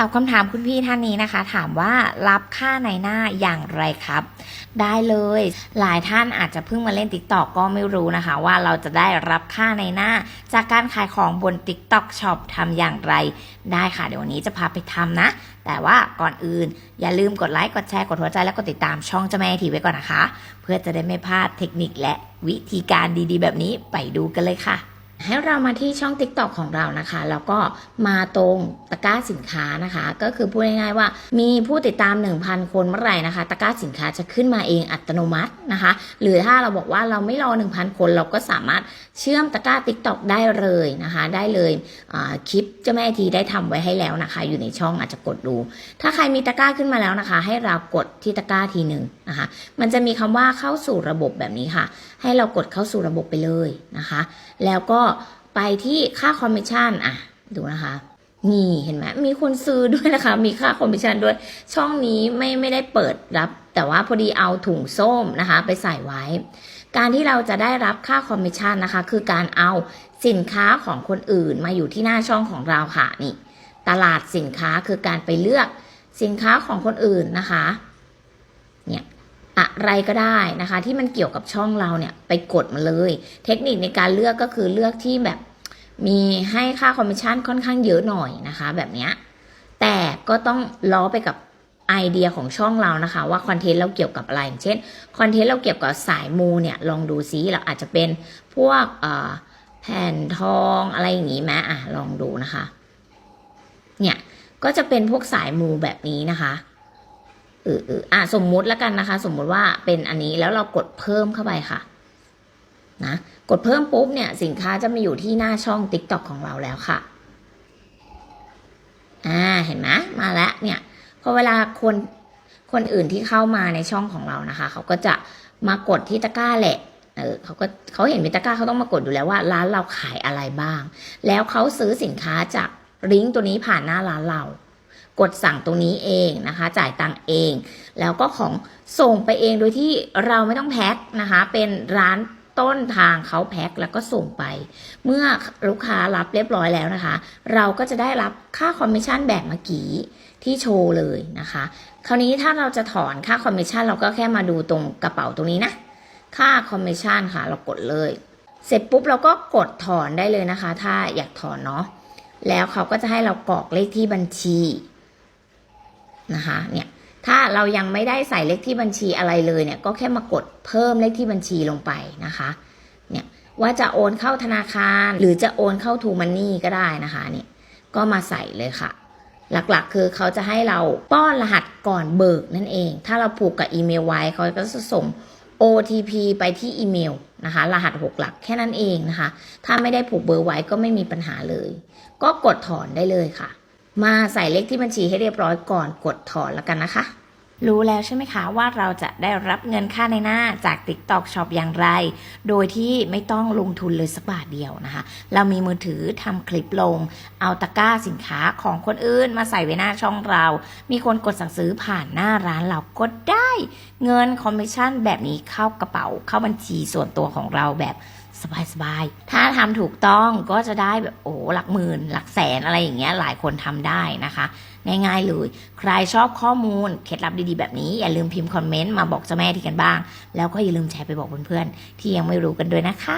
ตอบคำถามคุณพี่ท่านนี้นะคะ ถามว่ารับค่าในหน้าอย่างไรครับ ได้เลยหลายท่านอาจจะเพิ่งมาเล่น t ิ k t o k ก็ไม่รู้นะคะ ว่าเราจะได้รับค่าในหน้า จากการขายของบน TikTok Shop ทำอย่างไร ได้ค่ะเดี๋ยววันนี้จะพาไปทำนะ แต่ว่าก่อนอื่น อย่าลืมกดไลค์กดแชร์กดหัวใจและกดติดตามช่องเจ้าแม่ทีไว้ก่อนนะคะ เพื่อจะได้ไม่พลาดเทคนิคและวิธีการดีๆ แบบนี้ไปดูกันเลยค่ะ ให้เรามาที่ช่อง TikTok ของเรานะคะ แล้วก็มาตรงตะกร้าสินค้านะคะ ก็คือพูดง่ายๆว่า มีผู้ติดตาม 1,000 คนเมื่อไหร่นะคะ ตะกร้าสินค้าจะขึ้นมาเองอัตโนมัตินะคะ หรือถ้าเราบอกว่าเราไม่รอ 1,000 คนเราก็สามารถเชื่อมตะกร้า TikTok ได้เลยนะคะ ได้เลยคลิปเจ้าแม่ทีได้ทำไว้ให้แล้วนะคะ อยู่ในช่องอาจจะกดดู ถ้าใครมีตะกร้าขึ้นมาแล้วนะคะ ให้เรากดที่ตะกร้าทีหนึ่งนะคะ มันจะมีคำว่าเข้าสู่ระบบแบบนี้ค่ะ ให้เรากดเข้าสู่ระบบไปเลยนะคะ แล้วก็ไปที่ค่าคอมมิชชั่นอะ ดูนะคะ นี่เห็นไหมมีคนซื้อด้วยนะคะ มีค่าคอมมิชชั่นด้วย ช่องนี้ไม่ไม่ได้เปิดรับ แต่ว่าพอดีเอาถุงส้มนะคะ ไปใส่ไว้ การที่เราจะได้รับค่าคอมมิชชั่นนะคะ คือการเอาสินค้าของคนอื่นมาอยู่ที่หน้าช่องของเราค่ะนี่ ตลาดสินค้าคือการไปเลือกสินค้าของคนอื่นนะคะ เนี่ย อะไรก็ได้นะคะ ที่มันเกี่ยวกับช่องเราเนี่ยไปกดมาเลย เทคนิคในการเลือกก็คือเลือกที่แบบมีให้ค่าคอมมิชชั่นค่อนข้างเยอะหน่อยนะคะ แบบนี้แต่ก็ต้องล้อไปกับไอเดียของช่องเรานะคะ ว่าคอนเทนต์เราเกี่ยวกับอะไรอย่างเช่นคอนเทนต์เราเกี่ยวกับสายมูเนี่ยลองดูซิเราอาจจะเป็นพวกแผ่นทองอะไรอย่างงี้ไหมอะลองดูนะคะ เนี่ยก็จะเป็นพวกสายมูแบบนี้นะคะ เออเอออะสมมุติแล้วกันนะคะ สมมุติว่าเป็นอันนี้แล้วเรากดเพิ่มเข้าไปค่ะ นะกดเพิ่มปุ๊บเนี่ย สินค้าจะมาอยู่ที่หน้าช่อง TikTok ของเราแล้วค่ะ อ่าเห็นไหมมาแล้วเนี่ยพอเวลาคนคนอื่นที่เข้ามาในช่องของเรานะคะ เขาก็จะมากดที่ตะกร้าแหละเออเขาก็เขาเห็นมีตะกร้าเขาต้องมากดอยู่แล้วว่า ร้านเราขายอะไรบ้าง แล้วเขาซื้อสินค้าจากลิงก์ตัวนี้ผ่านหน้าร้านเรา กดสั่งตรงนี้เองนะคะ จ่ายตังเอง แล้วก็ของส่งไปเองโดยที่เราไม่ต้องแพ็คนะคะ เป็นร้านต้นทางเขาแพ็คแล้วก็ส่งไป เมื่อลูกค้ารับเรียบร้อยแล้วนะคะ เราก็จะได้รับค่าคอมมิชชั่นแบบเมื่อกี้ที่โชว์เลยนะคะ คราวนี้ถ้าเราจะถอนค่าคอมมิชชั่นเราก็แค่มาดูตรงกระเป๋าตรงนี้นะ ค่าคอมมิชชั่นค่ะ เรากดเลย เสร็จปุ๊บเราก็กดถอนได้เลยนะคะ ถ้าอยากถอนเนาะแล้วเขาก็จะให้เรากรอกเลขที่บัญชี นะคะเนี่ยถ้าเรายังไม่ได้ใส่เลขที่บัญชีอะไรเลยเนี่ยก็แค่มากดเพิ่มเลขที่บัญชีลงไปนะคะเนี่ยว่าจะโอนเข้าธนาคารหรือจะโอนเข้าทูมันนี่ก็ได้นะคะเนี่ยก็มาใส่เลยค่ะ หลักๆ คือเขาจะให้เราป้อนรหัสก่อนเบิกนั่นเอง ถ้าเราผูกกับอีเมลไว้เขาก็จะส่ง OTP ไปที่อีเมลนะคะ รหัส 6 หลักแค่นั้นเองนะคะ ถ้าไม่ได้ผูกเบอร์ไว้ก็ไม่มีปัญหาเลย ก็กดถอนได้เลยค่ะ มาใส่เลขที่บัญชีให้เรียบร้อยก่อนกดถอนแล้วกันนะคะ รู้แล้วใช่ไหมคะว่าเราจะได้รับเงินค่าในหน้าจาก TikTok Shop อย่างไร โดยที่ไม่ต้องลงทุนเลยสักบาทเดียวนะคะ เรามีมือถือทำคลิปลง เอาตะกร้าสินค้าของคนอื่นมาใส่ไว้หน้าช่องเรา มีคนกดสั่งซื้อผ่านหน้าร้านเราก็ได้ เงินคอมมิชชั่นแบบนี้เข้ากระเป๋าเข้าบัญชีส่วนตัวของเราแบบ สบายๆ ถ้าทำถูกต้องก็จะได้แบบโอ้หลักหมื่น หลักแสนอะไรอย่างเงี้ยหลายคนทำได้นะคะ ง่ายๆเลย ใครชอบข้อมูลเคล็ดลับดีๆแบบนี้ อย่าลืมพิมพ์คอมเมนต์มาบอกเจ้าแม่ที่กันบ้าง แล้วก็อย่าลืมแชร์ไปบอกเพื่อนๆที่ยังไม่รู้กันด้วยนะคะ